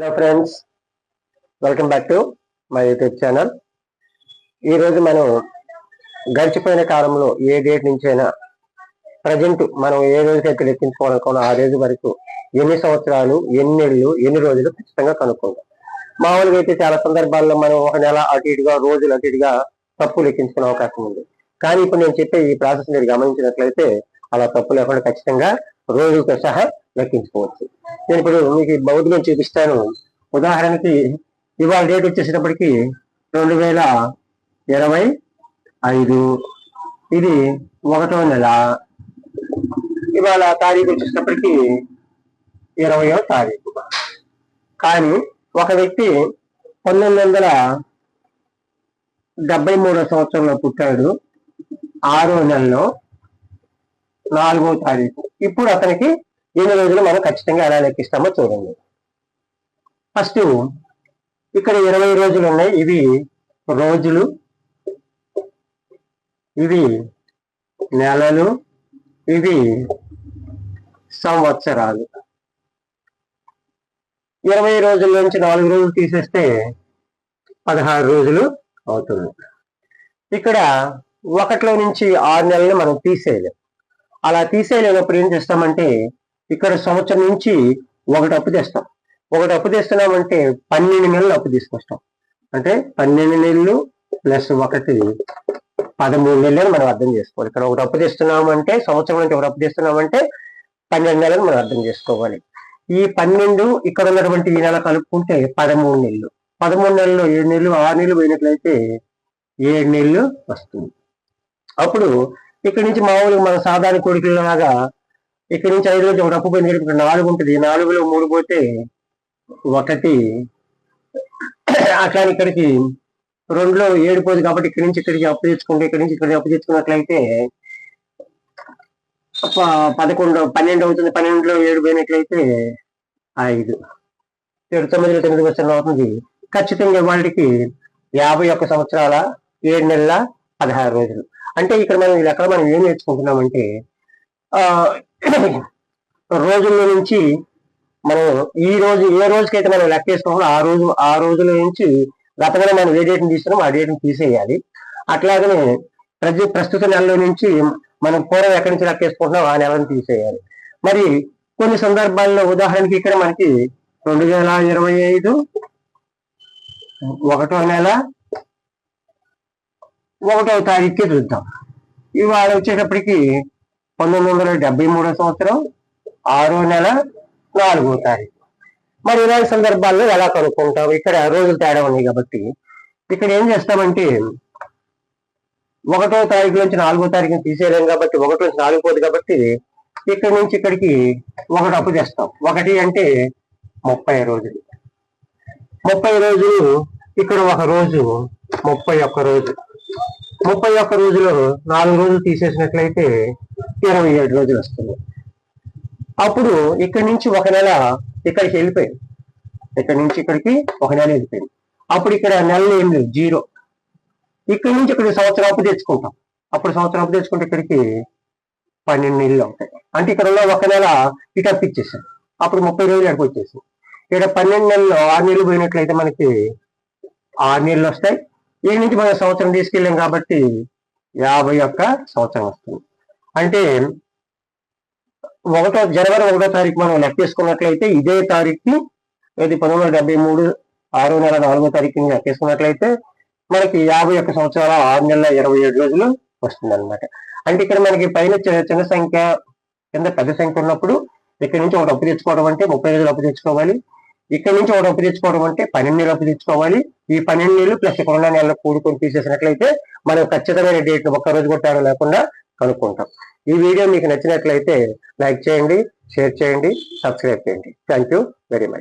Hello friends welcome back to my YouTube channel ఈరోజు మనం గడిచిపోయిన కాలంలో ఏ డేట్ నుంచైనా ప్రజెంట్ మనం ఏ రోజుకైతే లెక్కించుకోవాలనుకున్నా ఆ రోజు వరకు ఎన్ని సంవత్సరాలు ఎన్ని నెలలు ఎన్ని రోజులు ఖచ్చితంగా కనుక్కుందాం. మామూలుగా అయితే చాలా సందర్భాల్లో మనం ఒక నెల అటు ఇటుగా రోజులు అటు ఇటుగా తప్పు లెక్కించుకునే అవకాశం ఉంది. కానీ ఇప్పుడు నేను చెప్పే ఈ ప్రాసెస్ మీరు గమనించినట్లయితే అలా తప్పు లేకుండా ఖచ్చితంగా రోజులతో సహా లెక్కించుకోవచ్చు. నేను ఇప్పుడు మీకు భౌతికం చూపిస్తాను. ఉదాహరణకి ఇవాళ డేట్ వచ్చేసేటప్పటికి రెండు వేల ఇరవై ఐదు. ఇది ఒకటో నెల. ఇవాళ తారీఖు వచ్చేటప్పటికి ఇరవయో తారీఖు. కానీ ఒక వ్యక్తి పంతొమ్మిది వందల డెబ్బై మూడో సంవత్సరంలో పుట్టాడు. ఆరో నెలలో నాలుగో తారీఖు. ఇప్పుడు అతనికి ఎన్ని రోజులు మనం ఖచ్చితంగా ఎలా లెక్కిస్తామో చూడండి. ఫస్ట్ ఇక్కడ ఇరవై రోజులు ఉన్నాయి. ఇవి రోజులు. ఇవి నెలలు. ఇవి సంవత్సరాలు. ఇరవై రోజుల నుంచి నాలుగు రోజులు తీసేస్తే పదహారు రోజులు అవుతుంది. ఇక్కడ ఒకటిలో నుంచి ఆరు నెలలు మనం తీసేయలేం. అలా తీసేయలేనప్పుడు ఏం చేస్తామంటే ఇక్కడ సంవత్సరం నుంచి ఒకటి అప్పు తెస్తాం. ఒకటి అప్పు తెస్తున్నామంటే పన్నెండు నెలలు అప్పు తీసుకొస్తాం. అంటే పన్నెండు నెలలు ప్లస్ ఒకటి పదమూడు నెలలు మనం అర్థం చేసుకోవాలి. ఇక్కడ ఒకటి అప్పు తెస్తున్నామంటే సంవత్సరం నుంచి ఒకటి అప్పు తెస్తున్నామంటే పన్నెండు నెలలు మనం అర్థం చేసుకోవాలి. ఈ పన్నెండు ఇక్కడ ఉన్నటువంటి ఈ నెల కలుపుకుంటే పదమూడు నెలలు. పదమూడు నెలలు ఏడు నెలలు ఆరు నెలలు పోయినట్లయితే ఏడు నెలలు వస్తుంది. అప్పుడు ఇక్కడి నుంచి మామూలుగా మన సాధారణ కోరికలలాగా ఇక్కడి నుంచి ఐదు రోజులు ఒక అప్పు పోయింది ఇక్కడ నాలుగు ఉంటుంది. నాలుగులో మూడు పోతే ఒకటి. అట్లా ఇక్కడికి రెండులో ఏడు పోదు కాబట్టి ఇక్కడి నుంచి ఇక్కడికి అప్పు తెచ్చుకుంటే ఇక్కడి నుంచి ఇక్కడికి అప్పు తెచ్చుకున్నట్లయితే ప- పదకొండు పన్నెండు అవుతుంది. పన్నెండులో ఏడు పోయినట్లయితే ఐదు. ఏడు తొమ్మిదిలో తొమ్మిది వచ్చిన అవుతుంది? ఖచ్చితంగా వాళ్ళకి యాభై ఒక్క సంవత్సరాల ఏడు నెలల పదహారు రోజులు. అంటే ఇక్కడ మనం ఇక్కడ మనం ఏం నేర్చుకుంటున్నామంటే ఆ రోజుల నుంచి మనం ఈ రోజు ఏ రోజుకైతే మనం లెక్క ఆ రోజు ఆ రోజుల నుంచి గతంలో మనం ఏ డేట్ని తీసుకున్నామో ఆ డేట్ని తీసేయాలి. అట్లాగనే ప్రతి ప్రస్తుత నెలలో నుంచి మనం పూర్వం ఎక్కడి నుంచి లెక్క వేసుకుంటున్నాం ఆ నెలను తీసేయాలి. మరి కొన్ని సందర్భాల్లో ఉదాహరణకి ఇక్కడ మనకి రెండు వేల ఇరవై ఐదు ఒకటో నెల ఒకటో తారీఖుకి చూద్దాం. ఇవాళ వచ్చేటప్పటికి పంతొమ్మిది వందల డెబ్బై మూడో సంవత్సరం ఆరో నెల నాలుగో తారీఖు. మరి ఇలాంటి సందర్భాల్లో ఎలా కనుక్కుంటాం? ఇక్కడ రోజులు తేడా ఉన్నాయి కాబట్టి ఇక్కడ ఏం చేస్తామంటే ఒకటో తారీఖు నుంచి నాలుగో తారీఖుని తీసేయలేం కాబట్టి ఒకటి నుంచి నాలుగు పోదు కాబట్టి ఇక్కడి నుంచి ఇక్కడికి ఒకటి అప్పు చేస్తాం ఒకటి అంటే ముప్పై రోజులు. ముప్పై రోజులు ఇక్కడ ఒక రోజు ముప్పై ఒక్క రోజు ముప్పై ఒక్క రోజులో నాలుగు రోజులు తీసేసినట్లయితే ఇరవై ఏడు రోజులు వస్తుంది. అప్పుడు ఇక్కడి నుంచి ఒక నెల ఇక్కడికి వెళ్ళిపోయింది. ఇక్కడి నుంచి ఇక్కడికి ఒక నెల వెళ్ళిపోయింది. అప్పుడు ఇక్కడ నెలలు ఏం లేదు జీరో. ఇక్కడి నుంచి ఇక్కడ సంవత్సరం అప్పు తెచ్చుకుంటాం. అప్పుడు సంవత్సరం అప్పు తెచ్చుకుంటే ఇక్కడికి పన్నెండు నెలలు అవుతాయి. అంటే ఇక్కడ ఉన్న ఒక నెల ఇటు అప్పిచ్చేసాం అప్పుడు ముప్పై రోజులు అక్కడికి వచ్చేసాం ఇక్కడ పన్నెండు నెలలు ఆరు నెలలు పోయినట్లయితే మనకి ఆరు నెలలు వస్తాయి. ఈ నుంచి మనం సంవత్సరం తీసుకెళ్ళాం కాబట్టి యాభై ఒక్క సంవత్సరం వస్తుంది. అంటే ఒకటో జనవరి ఒకటో తారీఖు మనం లెక్కేసుకున్నట్లయితే ఇదే తారీఖుకి ఇది పంతొమ్మిది వందల డెబ్బై మూడు ఆరో నెల నాలుగో తారీఖుని లెక్కేసుకున్నట్లయితే మనకి యాభై ఒక్క సంవత్సరాల ఆరు నెలల ఇరవై ఏడు రోజులు వస్తుంది అనమాట అంటే ఇక్కడ మనకి పైన చిన్న సంఖ్య కింద పెద్ద సంఖ్య ఉన్నప్పుడు ఇక్కడ నుంచి ఒకటి అప్పు తెచ్చుకోవడం అంటే ముప్పై రోజులు అప్పు తెచ్చుకోవాలి. ఇక్కడ నుంచి ఒకటి అప్పు తెచ్చుకోవడం అంటే పన్నెండు నెలలు అప్పు తెచ్చుకోవాలి. ఈ పన్నెండు నెలలు ప్లస్ ఇక్కడ ఉన్న నెలలు కూడుకొని తీసేసినట్లయితే మనం ఖచ్చితమైన డేట్ ఒక్క రోజు కొట్టాడు లేకుండా కనుక్కుంటాం. ఈ వీడియో మీకు నచ్చినట్లయితే లైక్ చేయండి షేర్ చేయండి సబ్స్క్రైబ్ చేయండి. Thank you very much